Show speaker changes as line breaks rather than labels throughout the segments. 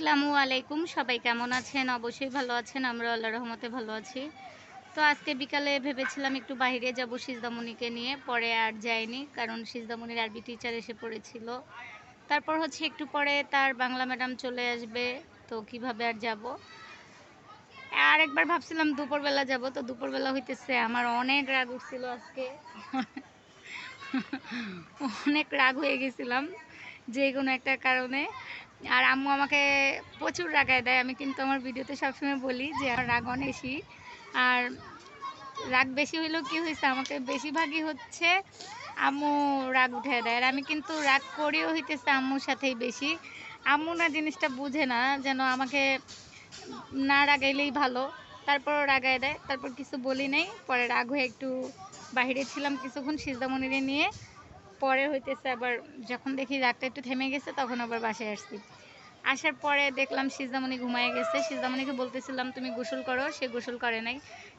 আসসালামু আলাইকুম। সবাই কেমন আছেন? অবশ্যই ভালো আছেন। আমরা আল্লাহ রহমতে ভালো আছি। তো আজকে বিকালে ভেবেছিলাম একটু বাইরে যাব সিজদামণিকে নিয়ে। পরে আর যাইনি, কারণ সিজদামণির আরবি টিচার এসে পড়েছিল। তারপর হচ্ছে একটু পরে তার বাংলা ম্যাডাম চলে আসবে, তো কীভাবে আর যাব? আর একবার ভাবছিলাম দুপুরবেলা যাব, তো দুপুরবেলা হইতেছে আমার অনেক রাগ উঠছিল আজকে। অনেক রাগ হয়ে গেছিলাম যে কোনো একটা কারণে। আর আম্মু আমাকে প্রচুর রাগায় দেয়। আমি কিন্তু আমার ভিডিওতে সবসময় বলি যে আমার রাগ অনেকই আর রাগ বেশি হইলেও কী হয়েছে আমাকে বেশিরভাগই হচ্ছে আম্মু রাগ উঠে দেয়। আর আমি কিন্তু রাগ করেও হইতেছে আম্মুর সাথেই বেশি। আম্মু না জিনিসটা বুঝে না, যেন আমাকে না রাগাইলেই ভালো। তারপরও রাগায় দেয়। তারপর কিছু বলি নাই। পরে রাগ হয়ে একটু বাইরে ছিলাম কিছুক্ষণ সিজদামণিরে নিয়ে। পরে হইতেছে আবার যখন দেখি রাগটা একটু থেমে গেছে, তখন আবার বাসায় আসছি। আসার পরে দেখলাম সিজদামণি ঘুমায় গেছে। সিজদামণিকে বলতেছিলাম, তুমি গোসল করো, সে গোসল করে নাই।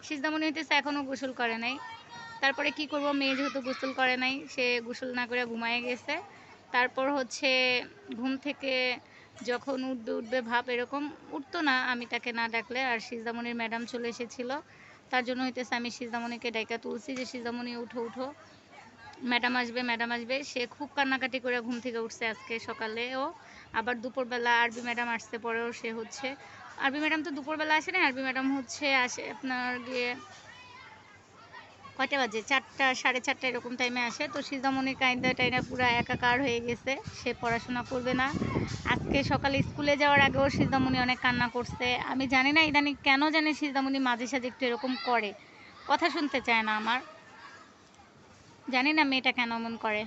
সিজদামণি হইতেছে এখনও গোসল করে নাই। তারপরে কি করব, মেয়ে যেহেতু গোসল করে নাই, সে গোসল না করে ঘুমায় গেছে। তারপর হচ্ছে ঘুম থেকে যখন উঠবে উঠবে ভাব এরকম, উঠতো না আমি তাকে না ডাকলে। আর সিজদামণির ম্যাডাম চলে এসেছিল। তার জন্য হইতেছে আমি সিজদামণিকে ডাইকা তুলছি যে, সিজদামণি, উঠো উঠো। ম্যাডাম আসবে ম্যাডাম আসবে। সে খুব কান্নাকাটি করে ঘুম থেকে উঠছে আজকে সকালেও আবার দুপুরবেলা আরবি ম্যাডাম আসতে পরেও সে হচ্ছে। আরবি ম্যাডাম তো দুপুরবেলা আসে না? আরবি ম্যাডাম হচ্ছে আসে আপনার গিয়ে কয়টা বাজে? চারটা, সাড়ে চারটা এরকম টাইমে আসে। তো সিজামণি কাইন্দা টাইনা পুরো একাকার হয়ে গেছে। সে পড়াশোনা করবে না। আজকে সকালে স্কুলে যাওয়ার আগেও সিজামণি অনেক কান্না করছে। আমি জানি না ইদানিং কেন জানি সিজামণি মাঝে সাঝে একটু এরকম করে। কথা শুনতে চায় না আমার। জানি না মেয়েটা কেন এমন করে।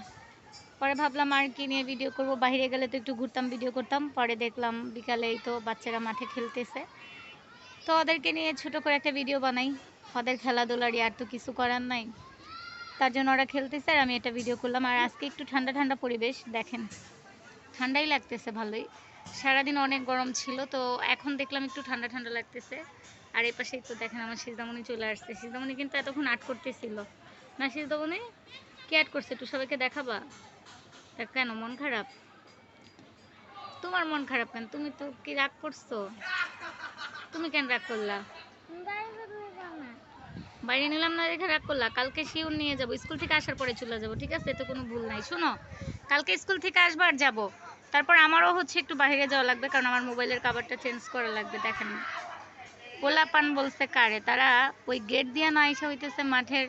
পরে ভাবলাম আর কি নিয়ে ভিডিও করব। বাইরে গেলে তো একটু ঘুরতাম ভিডিও করতাম। পরে দেখলাম বিকালেই তো বাচ্চারা মাঠে খেলতেছে। তো ওদেরকে নিয়ে ছোট করে একটা ভিডিও বানাই। ওদের খেলাধুলারই আর তো কিছু করার নাই। তার জন্য ওরা খেলতেছে আর আমি এটা ভিডিও করলাম। আর আজকে একটু ঠান্ডা ঠান্ডা পরিবেশ, দেখেন। ঠান্ডাই লাগতেছে ভালোই। সারাদিন অনেক গরম ছিল, তো এখন দেখলাম একটু ঠান্ডা ঠান্ডা লাগতেছে। আর এই পাশেই তো দেখেন আমার সিজদামণি চলে আসছে। সিজদামণি কিন্তু এতক্ষণ আট করতেছিল। না। সিজদামণি কি অ্যাড করছে? একটু সবাইকে দেখাবা। তা কেন, মন খারাপ? তোমার মন খারাপ কেন? তুমি তো কি রাগ করছ? তুমি কেন রাগ করলা? বাইরে নিলাম না দেখে রাগ করলা? কালকে শিওর নিয়ে যাব। স্কুল থেকে আসার পরে চলে যাব, ঠিক আছে? এতে কোনো ভুল নাই। শোনো, কালকে স্কুল থেকে আসবার যাব। তারপর আমারও হচ্ছে একটু বাইরে যাওয়া লাগবে, কারণ আমার মোবাইলের কাভারটা চেঞ্জ করা লাগবে, দেখেন। গোলা পান বলছে কারে? তারা ওই গেট দিয়ে না এসে হইতেছে মাঠের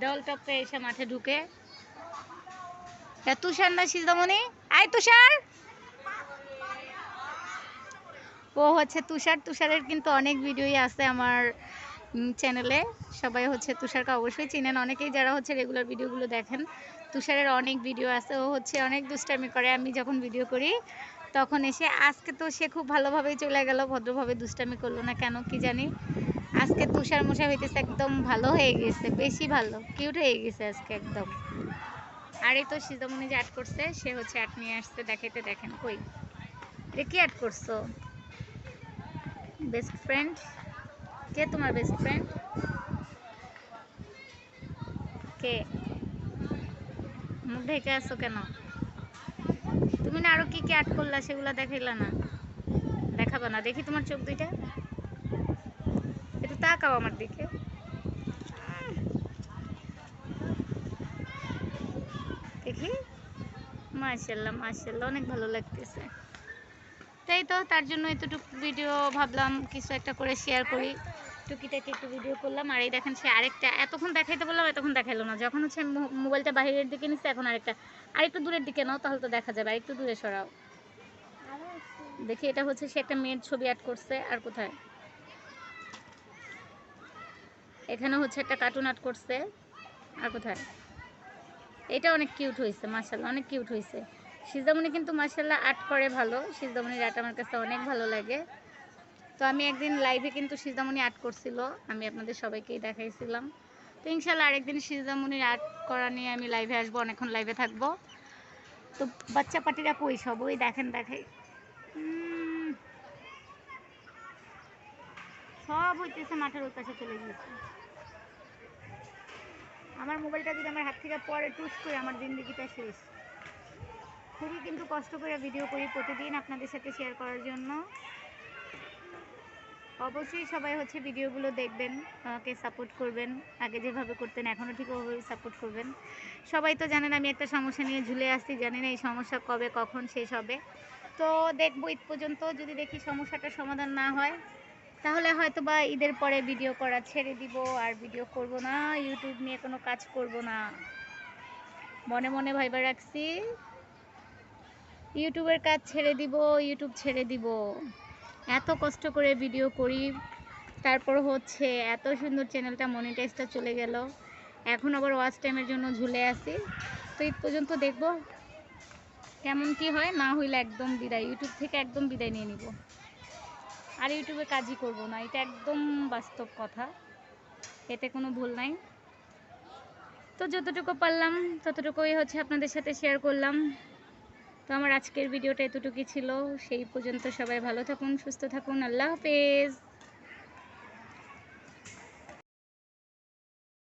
দেওয়াল টপে এসে মাঠে ঢুকে। তা তুষার না সিজদামণি আয় তুষার! ও হচ্ছে তুষার। তুষারের কিন্তু অনেক ভিডিওই আছে আমার চ্যানেলে। সবাই হচ্ছে তুষারকে অবশ্যই চিনেন। অনেকেই যারা হচ্ছে রেগুলার ভিডিওগুলো দেখেন, তুষারের অনেক ভিডিও আছে। ও হচ্ছে অনেক দুষ্টামি করে। আমি যখন ভিডিও করি, তখন এসে আজকে তো সে খুব ভালোভাবেই চলে গেল, ভদ্রভাবে দুষ্টামি করল না কেন, কি জানি। আজকে তুষার মশা হইতেছে একদম ভালো হয়ে গেছে, বেশি ভালো কিউট হয়ে গেছে আজকে একদম। আর এই তো সিজমনি যে অ্যাড করছে, সে হচ্ছে অ্যাড নিয়ে আসছে, দেখাইতে দেখেন, কই? এটা কি অ্যাড করছ? বেস্ট ফ্রেন্ড কে তোমার বেস্ট ফ্রেন্ড কে? মুখ ঢেকে আসো কেন? তুমি না আরও কি কি অ্যাড করলা সেগুলো দেখাইলা না? দেখাবো না, দেখি তোমার চোখ দুইটা। তাকাও আমার দিকে। দেখি। মাশাল্লাহ মাশাল্লাহ অনেক ভালো লাগতেছে। তাই তো, তার জন্য এতটুকু ভিডিও ভাবলাম, কিছু একটা করে শেয়ার করি। টুকিটাকি একটু ভিডিও করলাম, আর এই দেখেন সে আরেকটা, এতক্ষণ দেখাইতে বললাম, এতক্ষণ দেখাইলো না। যখন হচ্ছে মোবাইলটা বাইরের দিকে নিচ্ছে এখন আরেকটা। আরেকটু দূরের দিকে নাও, তাহলে তো দেখা যাবে আরেকটু দূরে সরাও। দেখি, এটা হচ্ছে সে একটা মেয়ের ছবি অ্যাড করছে, আর কোথায়? এখানে হচ্ছে একটা কার্টুন আর্ট করছে। আর কোথায়? এটা অনেক কিউট হয়েছে মার্শাল্লাহ অনেক কিউট হয়েছে। সিজামণি কিন্তু মার্শাল্লাহ আর্ট করে ভালো সিজামণির আর্ট আমার কাছে অনেক ভালো লাগে। তো আমি একদিন লাইভে কিন্তু সিজামণি আর্ট করছিল, আমি আপনাদের সবাইকেই দেখাইছিলাম। তো ইনশাল্লাহ আরেকদিন সিজামণির আর্ট করা নিয়ে আমি লাইভে আসব, অনেকক্ষণ লাইভে থাকব। তো বাচ্চা পাটিরা কই সব? ওই দেখেন দেখাই সব হইতেছে মাঠের ওই পাশে চলে গিয়েছে। আমার মোবাইলটা যদি আমার হাত থেকে পরে টুস করে আমার জিন্দগিটা শেষ। খুবই কিন্তু কষ্ট করে ভিডিও করি প্রতিদিন আপনাদের সাথে শেয়ার করার জন্য। অবশ্যই সবাই হচ্ছে ভিডিওগুলো দেখবেন, আমাকে সাপোর্ট করবেন। আগে যেভাবে করতেন এখনও ঠিক ওভাবেই সাপোর্ট করবেন। সবাই তো জানেন আমি একটা সমস্যা নিয়ে ঝুলে আসছি জানেন এই সমস্যা কবে, কখন শেষ হবে। তো দেখব ঈদ পর্যন্ত যদি দেখি সমস্যাটার সমাধান না হয় তাহলে হয়তো বা ঈদের পরে ভিডিও করা ছেড়ে দিব, আর ভিডিও করব না ইউটিউব নিয়ে কোনো কাজ করব না। মনে মনে ভাইবা রাখছি। ইউটিউবের কাজ ছেড়ে দিব ইউটিউব ছেড়ে দিব। এত কষ্ট করে ভিডিও করি, তারপর হচ্ছে এত সুন্দর চ্যানেলটা মনিটাইজটা চলে গেল। এখন আবার ওয়াচ টাইমের জন্য ঝুলে আছি। তো ঈদ পর্যন্ত দেখব, কেমন কি হয়, না হইলে একদম বিদায়। ইউটিউব থেকে একদম বিদায় নিয়ে নিব। আর ইউটিউবে কাজই করব না, এটা একদম বাস্তব কথা। এতে কোনো ভুল নাই। তো যতটুকু পারলাম, ততটুকুই হচ্ছে আপনাদের সাথে শেয়ার করলাম। তো আমার আজকের ভিডিওটা এতটুকুই ছিল, সেই পর্যন্ত সবাই ভালো থাকুন, সুস্থ থাকুন, আল্লাহ হাফেজ।